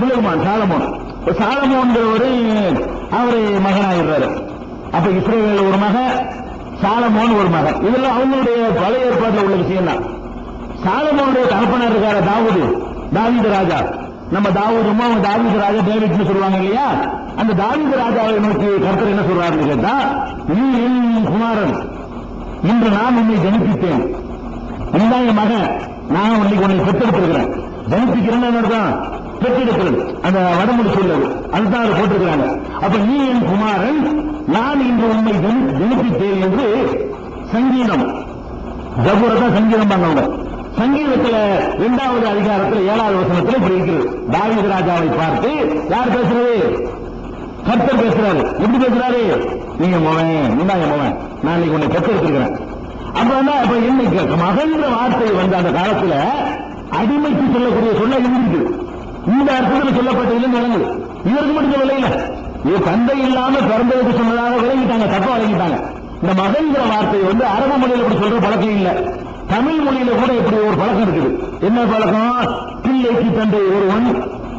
Sulaiman Solomon. சாலமோன்கிறவரு அவரு மகனாயிடுறாரு. அப்ப Israel ஒரு மகன் சாலமோன் ஒரு மகன் இதெல்லாம் அவங்களுடைய பழைய ஏற்பாட்டில் உள்ள விஷயம் தான் சாலமோனுடைய தகப்பனர் இருக்கார தாவூது தாவீது ராஜா. நம்ம தாவூதுமா அவங்க தாவீது ராஜா டேவிட்னு சொல்லுவாங்க இல்லையா? அந்த தாவீது ராஜாவை நோக்கி கருத்தர் என்ன சொல்றாருன்னு கேட்டா நீ என் குமாரன். இன்று நான் உன்னை ஜனிப்பித்தேன். நீதான் என் மகன். நான் உன்னை உன்னை பெற்றெடுத்திருக்கிறேன். ஜனிப்பிக்கிறேன்னு என்ன பெற்றிருக்கிறது. அந்த வடமொழி சொல்லது அதுதான் அதை போட்டிருக்கிறாங்க. அப்ப நீ என் குமாரன் நான் இன்று உண்மை ஜனி- என்று சங்கீதம். ஜபூரை சங்கீதம் பண்ணவங்க. சங்கீதத்துல இரண்டாவது அதிகாரத்துல ஏழாவது வசனத்தில் இப்படி இருக்கிறது தாவித ராஜாவை பார்த்து யார் பேசுறது? கர்த்தர் பேசுறாரு. எப்படி பேசுறாரு? நீங்க மவன் நீதான் மோவன் மவன் நான் இன்னைக்கு உன்னை பெற்றெடுத்திருக்கிறேன். அப்ப என்ன அப்ப இன்னைக்கு மகன்ற வார்த்தை வந்த அந்த காலத்துல அடிமைக்கு சொல்லக்கூடிய சொல்ல இருந்திருக்கு இந்த அர்த்தத்தில் சொல்லப்பட்டதிலும் நடந்தது இவருக்கு மட்டும் சொல்லல இது தந்தை இல்லாம பிறந்ததுக்கு சொன்னதாக விளங்கிட்டாங்க தப்பா விளங்கிட்டாங்க. இந்த மகன்கிற வார்த்தை வந்து அரபு மொழியில கூட சொல்ற பழக்கம் இல்ல. தமிழ் மொழியில கூட இப்படி ஒரு பழக்கம் இருக்குது. என்ன பழக்கம்? பிள்ளைக்கு தந்தை ஒருவன்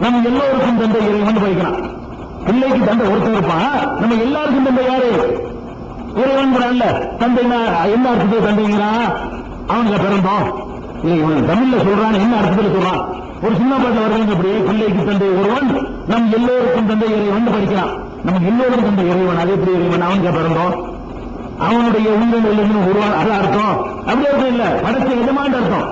நம்ம எல்லோருக்கும் தந்தை இறைவன் படிக்கிறான் பிள்ளைக்கு தந்தை ஒருத்தர் இருப்பான். நம்ம எல்லாருக்கும் தந்தை யாரு? இறைவன்கிறான்ல தந்தைனா என்ன அர்த்தத்தில் தந்தைங்கிறான்? அவனுக்கு பிறந்தோம் இவன் தமிழ்ல சொல்றான் என்ன அர்த்தத்தில் சொல்றான்? ஒரு சின்ன பாட்டில் வருவாங்க அப்படி பிள்ளைக்கு தந்தை ஒருவன் நம் எல்லோருக்கும் தந்தை இறைவன் படிக்கிறான். நம்ம எல்லோருக்கும் தந்தை இறைவன் அதே பெரிய இறைவன்? அவன் பிறந்தோம் அவனுடைய உயிரிழந்து உருவான் அது அர்த்தம். அப்படி அர்த்தம் இல்ல. படைச்ச எஜமான் அர்த்தம்.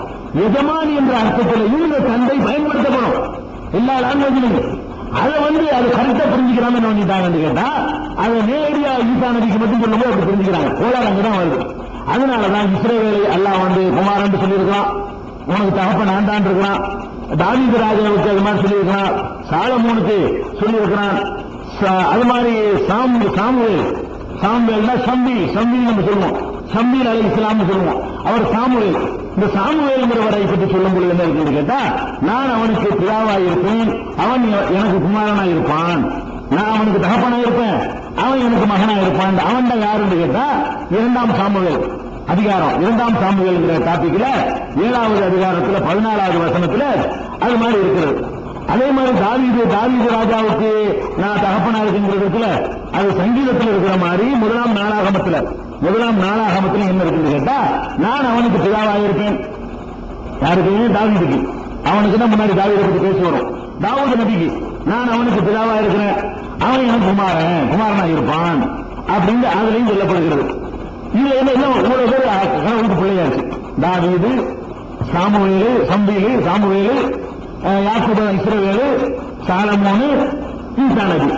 எஜமான் என்ற அர்த்தத்தில் இந்த தந்தை பயன்படுத்தப்படும். எல்லா லாங்குவேஜிலும் அதை வந்து அது கரெக்டா புரிஞ்சுக்கிறாங்க என்ன பண்ணிட்டாங்கன்னு கேட்டா அதை நேரடியா ஈசா நதிக்கு மட்டும் சொல்லும்போது அப்படி புரிஞ்சுக்கிறாங்க. கோளாறு அங்கதான் வருது. அதனாலதான் இஸ்ரேவேலை அல்லாஹ் வந்து குமாரன் சொல்லியிருக்கலாம். உனக்கு தகப்பன் ஆண்டான் இருக்கிறான். தாவீது ராஜாவுக்கு அது மாதிரி சொல்லியிருக்கிறான். சாலமோனுக்கு சொல்லியிருக்கிறான். ச- அது மாதிரி சாம் சாமுவேல். சாமுவேல்னா சம்பி சம்பி நம்ம சொல்லுவோம். சம்பீல் அலை இஸ்லாம்னு சொல்லுவோம். அவர் சாமுவேல். இந்த சாமுவேல்ங்கிறவரை பற்றி சொல்லும் பொழுது என்ன இருக்குன்னு கேட்டா நான் அவனுக்கு பிதாவாய் இருப்பேன். அவன் எனக்கு குமாரனா இருப்பான். நான் அவனுக்கு தகப்பனா இருப்பேன். அவன் எனக்கு மகனா இருப்பான். அவன் தான் யாருன்னு கேட்டா இரண்டாம் சாமுவேல். அதிகாரம் இரண்டாம் சாமுவேல்ங்கிற டாபிக்ல ஏழாவது அதிகாரத்துல பதினாலாவது வசனத்துல அது மாதிரி இருக்கிறது அதே மாதிரி தாவீது தாவீது ராஜாவுக்கு நான் தகப்பனா இருக்குங்கிறதுல அது சங்கீதத்தில் இருக்கிற மாதிரி முதலாம் நாளாகமத்துல முதலாம் நாளாகமத்துல என்ன இருக்குன்னு கேட்டா நான் அவனுக்கு பிதாவாக இருப்பேன். யாருக்கு? தாவீதுக்கு. அவனுக்கு தான் முன்னாடி தாவீதை பத்தி பேசி வரும். தாவூது நபிக்கு நான் அவனுக்கு பிதாவா இருக்கிறேன். அவன் எனக்கு குமாரன் குமாரனா இருப்பான் அப்படின்னு அதுலயும் சொல்லப்படுகிறது. இதுல என்ன இவ்வளவு பேர்? கடவுளுக்கு பிள்ளையாச்சு. தாவீது சாமுவேலு சம்பீலு சாமுவேலு அஹ், இஸ்ரவேலு சாலமோனு ஈசா நபி.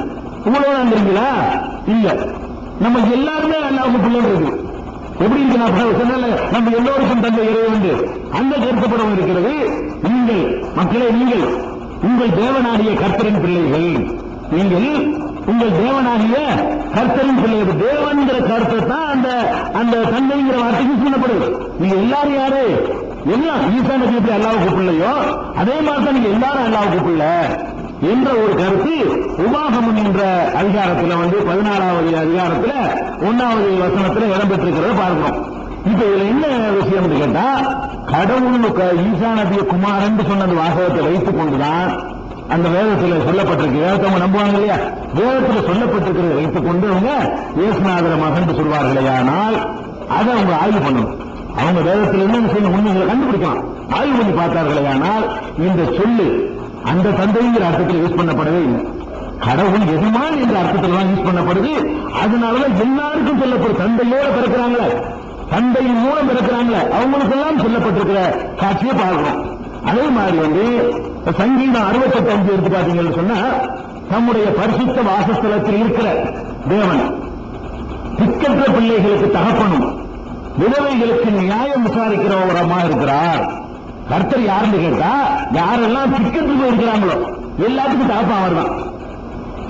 இவ்வளவு தான் இல்ல. நம்ம எல்லாருமே அல்லாவுக்கு பிள்ளைங்க இருக்கு. எப்படி இருக்கு? நான் சொன்னால நம்ம எல்லோருக்கும் தந்தை இறைவன் அந்த கருத்தப்படம் இருக்கிறது நீங்கள். மக்களே நீங்கள். உங்கள் தேவனாகிய கர்த்தரின் பிள்ளைகள். நீங்கள் உங்கள் தேவனாகிய கர்த்தரின் பிள்ளைகள் தேவன்கிற கருத்தை தான் அந்த அந்த தந்தைங்கிற வார்த்தைக்கு சொல்லப்படுது நீங்க எல்லாரும் யாரு? எல்லாம் ஈசா நபி எப்படி அல்லாவுக்கு பிள்ளையோ அதே மாதிரி தான் நீங்க எல்லாரும் அல்லாவுக்கு பிள்ளை என்ற ஒரு கருத்து உபாகமம் என்ற அதிகாரத்துல வந்து பதினாலாவது அதிகாரத்துல ஒன்னாவது வசனத்துல இடம்பெற்றிருக்கிறத பார்க்கிறோம். இப்ப இதுல என்ன விஷயம் கேட்டா கடவுள் ஈசா நபிய குமாரன் சொன்ன அந்த வாசகத்தை வைத்துக் கொண்டுதான் அந்த வேதத்தில் சொல்லப்பட்டிருக்கு. வேதத்தை அவங்க நம்புவாங்க இல்லையா? வேதத்தில் சொல்லப்பட்டிருக்கிறத வைத்துக் கொண்டு அவங்க இயேசுநாதர மகன் சொல்வார்களே. ஆனால் அதை அவங்க ஆய்வு பண்ணணும். அவங்க வேதத்தில் என்ன செய்யணும் உண்மைகளை கண்டுபிடிக்கலாம். ஆய்வு பண்ணி பார்த்தார்களே. ஆனால் இந்த சொல்லு அந்த தந்தைங்கிற அர்த்தத்தில் யூஸ் பண்ணப்படவே இல்லை. கடவுள் எஜமான் என்ற அர்த்தத்தில் தான் யூஸ் பண்ணப்படுது. அதனாலதான் எல்லாருக்கும் சொல்லப்படும். தந்தையோட பிறக்கிறாங்களே. தந்தையின் மூலம் பிறக்கிறாங்களே. அவங்களுக்கெல்லாம் சொல்லப்பட்டிருக்கிற காட்சியை பார்க்கிறோம். அதே மாதிரி வந்து சங்கீதம் அறுபத்தெட்டு அஞ்சு எடுத்து பாத்தீங்கன்னு சொன்னா நம்முடைய பரிசுத்த வாசஸ்தலத்தில் இருக்கிற தேவன் திக்கற்ற பிள்ளைகளுக்கு தகப்பனும் விதவைகளுக்கு நியாயம் விசாரிக்கிறவரமா இருக்கிறார்? கர்த்தர் யாருன்னு கேட்டா யாரெல்லாம் திக்கற்று இருக்கிறாங்களோ எல்லாத்துக்கும் தகப்பன் அவர் தான்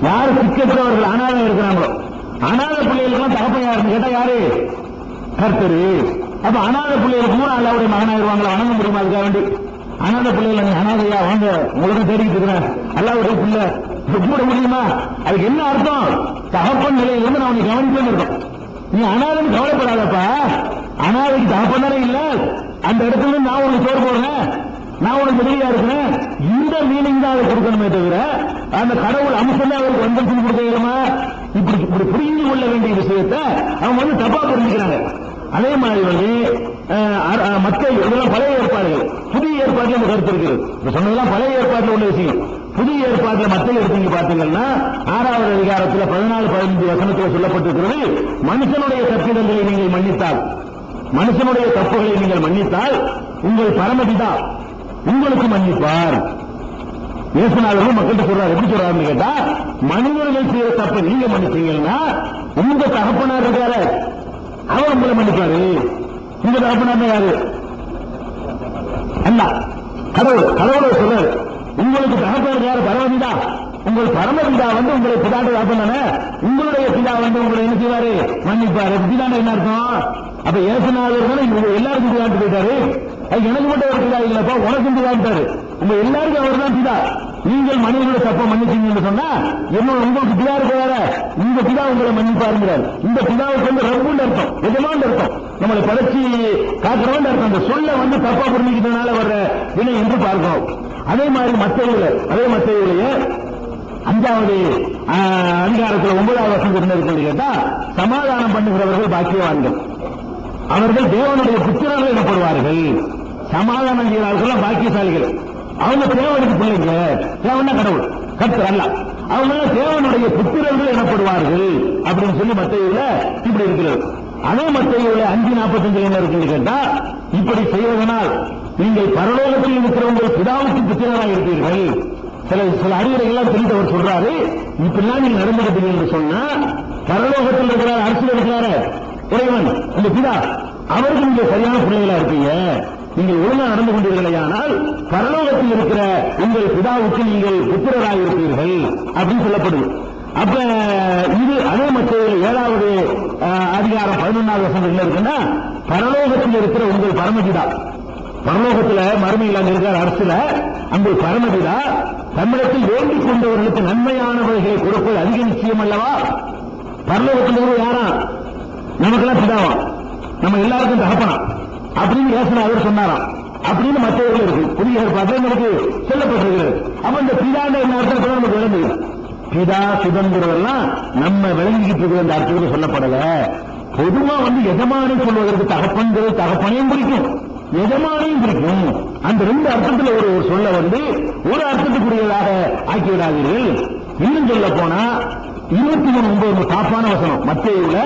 யாரு திக்கற்றவர்கள் அனாதை இருக்கிறாங்களோ அனாதை பிள்ளைகளுக்கெல்லாம் தகப்பன் யாருன்னு கேட்டா யாரு? கர்த்தரு. அப்ப அனாத பிள்ளைகளுக்கு மூணு அல்லாவுடைய மகனாயிருவாங்களா? வணங்க முடியுமா அதுக்காக வேண்டி. அனாதை பிள்ளைகள் நீ அனாதையா வாங்க. உங்களுக்கு தேடிக்கிட்டு இருக்கிறேன். அல்லாவுடைய பிள்ளை. கூட முடியுமா? அதுக்கு என்ன அர்த்தம்? தகப்பன் நிலையில இருந்து நான் உன்னை கவனிப்பேன்னு இருக்கும் நீ அனாதைன்னு கவலைப்படாதப்பா. அனாதைக்கு தகப்பன் தானே இல்ல. அந்த இடத்துல நான் உனக்கு சோறு போடுறேன். நான் உனக்கு வெளியா இருக்கிறேன். இந்த மீனிங் தான் அதை கொடுக்கணுமே தவிர அந்த கடவுள் அம்சம் அவருக்கு வந்ததுன்னு கொடுக்க இயலுமா? இப்படி இப்படி புரிந்து கொள்ள வேண்டிய விஷயத்தை அவங்க வந்து தப்பா புரிஞ்சுக்கிறாங்க. அதே மாதிரி வந்து மக்கள் இதெல்லாம் பழைய ஏற்பாடுகள். புதிய ஏற்பாட்டில் இந்த கருத்து இருக்குது. இப்ப சொன்னதெல்லாம் பழைய ஏற்பாட்டில் உள்ள விஷயம். புதிய ஏற்பாட்டில் மக்கள் எடுத்தீங்க பாத்தீங்கன்னா ஆறாவது அதிகாரத்தில் பதினாலு பதினஞ்சு வசனத்தில் சொல்லப்பட்டிருக்கிறது மனுஷனுடைய தப்பிடங்களை நீங்கள் மன்னித்தால் மனுஷனுடைய தப்புகளை நீங்கள் மன்னித்தால் உங்கள் பரமபிதா உங்களுக்கு மன்னிப்பார். இயேசுநாதரும் மக்கள்கிட்ட சொல்றாரு. எப்படி சொல்றாருன்னு கேட்டா மனிதர்கள் செய்யற தப்பை நீங்க மன்னிச்சீங்கன்னா உங்க தகப்பனார் இருக்காரு. அவர் உங்களை மன்னிப்பாரு. உங்க தகப்பனார் யாரு? அல்ல கடவுள். கடவுளை சொல்றாரு. உங்களுக்கு தகப்பனார் யாரு? பரமபிதா. உங்கள் பரமபிதா வந்து உங்களை பிதாட்ட தகப்பனானே. உங்களுடைய பிதா வந்து உங்களை என்ன செய்வாரு? மன்னிப்பாரு. பிதான என்ன அர்த்தம்? அப்ப ஏசுநாதர் தானே எல்லாருக்கும் பிதாட்டு போயிட்டாரு. அது எனக்கு மட்டும் ஒரு பிதா இல்லப்பா உனக்கும் பிதான்ட்டாரு உங்க எல்லாருக்கும் அவர் தான் பிதா. நீங்கள் மனைவியோட தப்ப மன்னிச்சீங்கன்னு சொன்னா என்ன உங்களுக்கு பிதா இருக்கிறார இந்த பிதா உங்களை மன்னிப்பாருங்கிறார். இந்த பிதாவுக்கு வந்து ரப்புன்னு அர்த்தம் எஜமான் அர்த்தம். நம்மளை படைச்சி காக்கிறவன் அர்த்தம். அந்த சொல்ல வந்து தப்பா புரிஞ்சுக்கிட்டனால வர்ற வினை என்று பார்க்கிறோம். அதே மாதிரி மத்தையில அதே மத்தையிலேயே அஞ்சாவது அதிகாரத்தில் ஒன்பதாவது வருஷம் என்ன கேட்டா சமாதானம் பண்ணுகிறவர்கள் பாக்கியவான்கள். அவர்கள் தேவனுடைய புத்திரர்கள் எனப்படுவார்கள் சமாதானம் செய்கிறார்கள் பாக்கியசாலிகள். அவங்க தேவனுக்கு பிள்ளைங்க தேவன கடவுள். கத்தர் அல்ல. அவங்க தேவனுடைய புத்திரர்கள் எனப்படுவார்கள் அப்படின்னு சொல்லி மத்தையில இப்படி இருக்கிறது. அதே மத்தையில அஞ்சு நாற்பத்தஞ்சு என்ன இருக்குன்னு கேட்டா இப்படி செய்வதனால் நீங்கள் பரலோகத்தில் இருக்கிற பிதாவுக்கு புத்திரராக இருப்பீர்கள். சில சில அறிவுரைகள்லாம் தெரிந்து அவர் சொல்றாரு. இப்படிலாம் நீங்க நடந்துக்கிட்டீங்க என்று சொன்னா பரலோகத்தில் இருக்கிற அரசியல் இருக்கிறாரு இறைவன் இந்த பிதா அவர்கள் நீங்க சரியான பிள்ளைகளா இருப்பீங்க நீங்கள் ஒழுங்கா நடந்து கொண்டீர்களேயானால் பரலோகத்தில் இருக்கிற உங்கள் பிதாவுக்கு நீங்கள் புத்திரராக இருப்பீர்கள் அப்படின்னு சொல்லப்படுது. அப்ப இது அதே மற்ற ஏழாவது அதிகாரம் பதினொன்றாவது வசனம் என்ன இருக்குன்னா பரலோகத்தில் இருக்கிற உங்கள் பரமபிதா. பரலோகத்துல மறுமையில் அங்க இருக்கிற அரசுல அந்த பரமபிதா தமிழத்தில் வேண்டிக் கொண்டவர்களுக்கு நன்மையானவர்களை கொடுப்பது அதிக நிச்சயம் அல்லவா? பரலோகத்தில் இருக்கிற யாரா? நமக்கெல்லாம் பிதாவா? நம்ம எல்லாருக்கும் தகப்பனா அப்படின்னு யோசனை அவர் சொன்னாராம். அப்படின்னு மற்றவர்கள் இருக்கு. புதிய பதங்களுக்கு சொல்லப்பட்டிருக்கிறது. அப்ப இந்த பிதாண்ட என்ன அர்த்தம் நமக்கு விளங்குது பிதா சுதந்திரம்லாம் நம்ம விளங்கிக்கிட்டு இருக்கிற இந்த அர்த்தத்தில் சொல்லப்படல. பொதுவா வந்து எஜமானை சொல்வதற்கு தகப்பன்கிறது தகப்பனையும் பிடிக்கும் எஜமானையும் பிடிக்கும் அந்த ரெண்டு அர்த்தத்தில் ஒரு ஒரு சொல்ல வந்து ஒரு அர்த்தத்துக்குரியதாக ஆக்கிவிடாதீர்கள். இன்னும் சொல்ல போனா இருபத்தி மூணு ஒன்பது டாப்பான வசனம். மத்தியில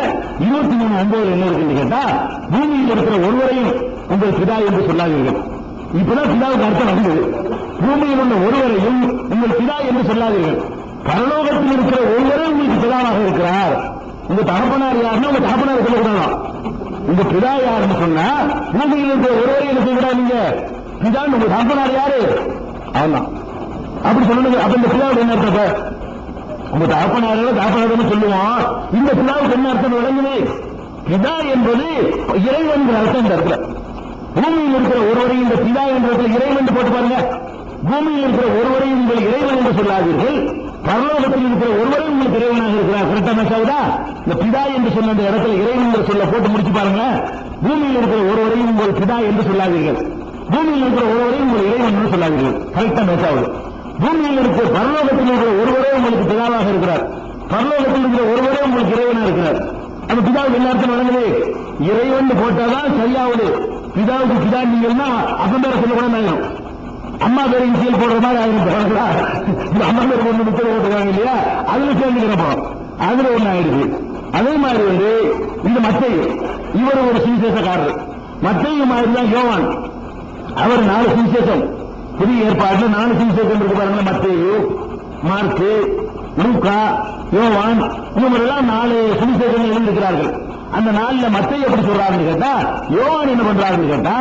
இருபத்தி மூணு ஒன்பது என்ன இருக்குன்னு கேட்டா பூமியில் இருக்கிற ஒருவரையும் உங்கள் பிதா என்று சொல்லாதீர்கள். இப்பதான் பிதாவுக்கு அர்த்தம் வந்தது. பூமியில் உள்ள ஒருவரையும் உங்கள் பிதா என்று சொல்லாதீர்கள். பரலோகத்தில் இருக்கிற ஒருவரே உங்களுக்கு பிதாவாக இருக்கிறார். உங்க தகப்பனார் யாருன்னா உங்க தகப்பனார் சொல்லக்கூடாதான். உங்க பிதா யாருன்னு சொன்னா பூமியில் இருக்கிற ஒருவரை என்ன செய்யக்கூடாது நீங்க பிதான் உங்க தகப்பனார் யாரு? ஆமா அப்படி சொல்லணும் அப்ப இந்த பிதாவுக்கு என்ன உங்க தகப்பனாரோட தகப்பனார்னு சொல்லுவோம். இந்த பிதாவுக்கு என்ன அர்த்தம் விளங்குது பிதா என்பது இறைவன் அர்த்தம் இந்த இடத்துல. பூமியில் இருக்கிற ஒருவரையும் இந்த பிதா என்ற இடத்துல இறைவன் போட்டு பாருங்க. பூமியில் இருக்கிற ஒருவரையும் உங்கள் இறைவன் என்று சொல்லாதீர்கள். பரலோகத்தில் இருக்கிற ஒருவரையும் உங்களுக்கு இறைவனாக இருக்கிறார். கரெக்டா மேசாவுதா இந்த பிதா என்று சொன்ன அந்த இடத்துல இறைவன் என்று சொல்ல போட்டு முடிச்சு பாருங்க பூமியில் இருக்கிற ஒருவரையும் உங்கள் பிதா என்று சொல்லாதீர்கள். பூமியில் இருக்கிற ஒருவரையும் உங்கள் இறைவன் என்று சொல்லாதீர்கள். கரெக்டா மேசாவுது பூமியில் இருக்கிற பரலோகத்தில் இருக்கிற ஒருவரே உங்களுக்கு பிதாவாக இருக்கிறார். பரலோகத்தில் இருக்கிற ஒருவரே உங்களுக்கு இறைவனா இருக்கிறார். அந்த பிதாவுக்கு எல்லாருக்கும் அர்த்தம் வழங்குது? இறைவன் போட்டாதான் சரியாவது. பிதாவுக்கு பிதா நீங்கன்னா அப்பன் பேரை சொல்லக்கூடாது ஆயிரும் அம்மா பேர் இன்சியல் போடுற மாதிரி ஆயிரும் பாருங்களா இந்த அம்மா பேர் ஒன்று முக்கிய போட்டுருக்காங்க இல்லையா? அதுல சேர்ந்துக்கிறப்போ அதுல ஒண்ணு ஆயிடுது. அதே மாதிரி வந்து இந்த மத்தையும் இவர் ஒரு சுவிசேஷக்காரர். மத்தையும் மாதிரி தான் யோவான். அவர் நாலு சுவிசேஷம். புதிய ஏற்பாடு நாலு சுவிசேஷம் இருக்கு பாருங்க மத்தேயு மார்க்கு லூக்கா யோவான் இவங்கெல்லாம் நாலு சுவிசேஷங்கள் எழுந்திருக்கிறார்கள். அந்த நாள்ல மத்திய எப்படி சொல்றாருன்னு கேட்டா யோவான் என்ன பண்றாருன்னு கேட்டா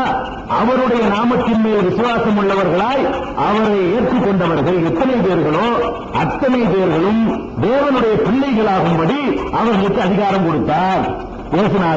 அவருடைய நாமத்தின் மேல் விசுவாசம் உள்ளவர்களாய் அவரை ஏற்றுக்கொண்டவர்கள் எத்தனை பேர்களோ அத்தனை பேர்களும் தேவனுடைய பிள்ளைகளாகும்படி அவர்களுக்கு அதிகாரம் கொடுத்தார். பேசினார்